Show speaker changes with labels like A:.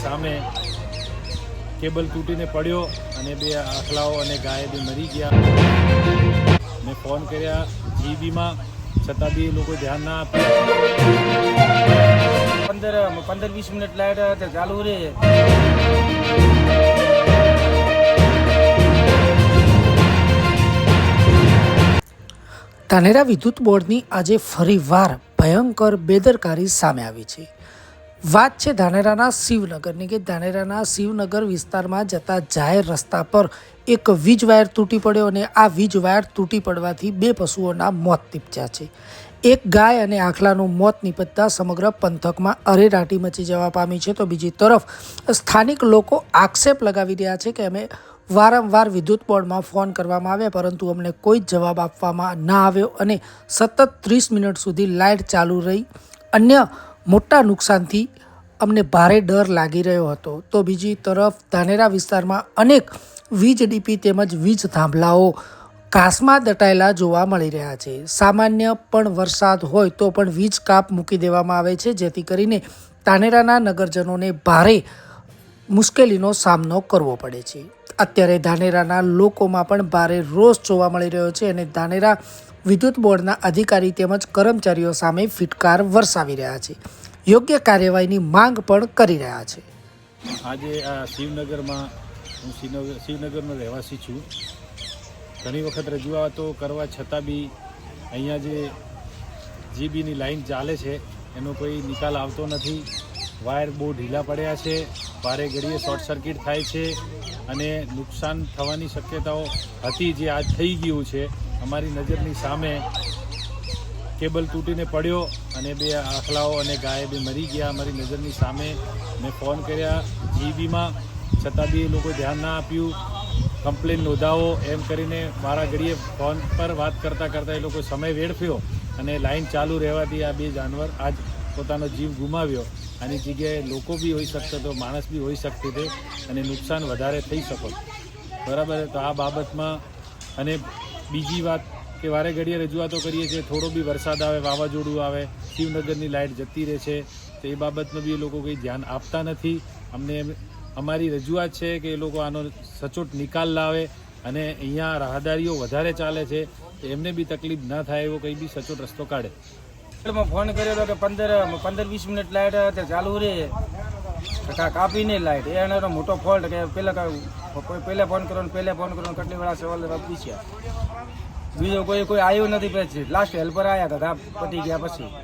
A: સામે કેબલ તૂટીને પડ્યો અને બે આખલાઓ અને ગાય બી મરી ગયા. મેં ફોન કર્યા જીબીમાં, છતાં બી લોકો ધ્યાન ના આપ્યું.
B: પંદર પંદર વીસ મિનિટ લાઈટ ચાલુ રહે.
C: ધાનેરા વિદ્યુત બોર્ડની આજે ફરીવાર ભયંકર બેદરકારી સામે આવી છે. વાત છે ધાનેરાના શિવનગરની કે ધાનેરાના શિવનગર વિસ્તારમાં જતા જાહેર રસ્તા પર એક વીજ વાયર તૂટી પડ્યો અને આ વીજ વાયર તૂટી પડવાથી બે પશુઓના મોત નીપજ્યા છે. એક ગાય અને આખલાનું મોત નીપજતા સમગ્ર પંથકમાં અરેરાટી મચી જવા પામી છે. તો બીજી તરફ સ્થાનિક લોકો આક્ષેપ લગાવી રહ્યા છે કે અમે વારંવાર વિદ્યુત બોર્ડમાં ફોન કરવામાં આવ્યા, પરંતુ અમને કોઈ જ જવાબ આપવામાં ના આવ્યો અને સતત ત્રીસ મિનિટ સુધી લાઇટ ચાલુ રહી. અન્ય મોટા નુકસાનથી અમને ભારે ડર લાગી રહ્યો હતો. તો બીજી તરફ ધાનેરા વિસ્તારમાં અનેક વીજ ડીપી તેમજ વીજ થાંભલાઓ ઘાસમાં દટાયેલા જોવા મળી રહ્યા છે. સામાન્ય પણ વરસાદ હોય તો પણ વીજ કાપ મૂકી દેવામાં આવે છે, જેથી કરીને તાનેરાના નગરજનોને ભારે મુશ્કેલીનો સામનો કરવો પડે છે. અત્યારે ધાનેરાના લોકોમાં પણ ભારે રોષ જોવા મળી રહ્યો છે અને ધાનેરા વિદ્યુત બોર્ડના અધિકારી તેમજ કર્મચારીઓ સામે ફિટકાર વરસાવી રહ્યા છે. યોગ્ય કાર્યવાહીની માંગ પણ કરી રહ્યા છે.
A: આજે આ શિવનગરમાં, હું શિવનગર, શિવનગરનો રહેવાસી છું. ઘણી વખત રજૂઆતો કરવા છતાં બી અહીંયા જે જીબીની લાઈન ચાલે છે, એનો કોઈ નિકાલ આવતો નથી. વાયર બહુ ઢીલા પડ્યા છે, ભારે ઘડીએ શોર્ટ સર્કિટ થાય છે. અને નુકસાન થવાની શક્યતાઓ હતી જે આજ થઈ ગયું છે, અમારી નજરની સામે કેબલ તૂટીને પડ્યો અને બે આખલાઓ અને ગાય બે મરી ગયા. અમારી નજરની સામે મેં ફોન કર્યા જીબીમાં. છતાં બી એ લોકો ધ્યાન ના આપ્યું. કમ્પ્લેન નોંધાવો એમ કરીને મારા ઘડીએ ફોન પર વાત કરતાં કરતાં એ લોકો સમય વેડફ્યો અને લાઈન ચાલુ રહેવાથી આ બે જાનવર આજ પોતાનો જીવ ગુમાવ્યો. આની જગ્યાએ લોકો બી હોઈ શકતો હતો માણસ બી હોઈ શકતી હતી અને નુકસાન વધારે થઈ શકો. બરાબર? તો આ બાબતમાં અને બીજી વાત કે વારે ઘડીએ રજૂઆતો કરીએ છીએ, થોડો બી વરસાદ આવે, વાવાઝોડું આવે, શિવનગરની લાઇટ જતી રહે છે, તો એ બાબતનું બી એ લોકો કંઈ ધ્યાન આપતા નથી. અમને અમારી રજૂઆત છે કે એ લોકો આનો સચોટ નિકાલ લાવે અને અહીંયા રાહદારીઓ વધારે ચાલે છે એમને બી તકલીફ ન થાય એવો કંઈ બી સચોટ રસ્તો કાઢે.
B: ફોન કર્યો કે પંદર પંદર, વીસ મિનિટ લાઈટ ચાલુ રહે કા- કાપી નહીં લાઇટ એનો મોટો ફોલ્ટ કે પહેલાં પહેલાં ફોન કરો ને પહેલાં ફોન કરો કેટલી વેળા સવાલ પૂછ્યા. બીજો કોઈ કોઈ આવ્યું નથી પછી. લાસ્ટ હેલ્પર આવ્યા હતા પતી ગયા પછી.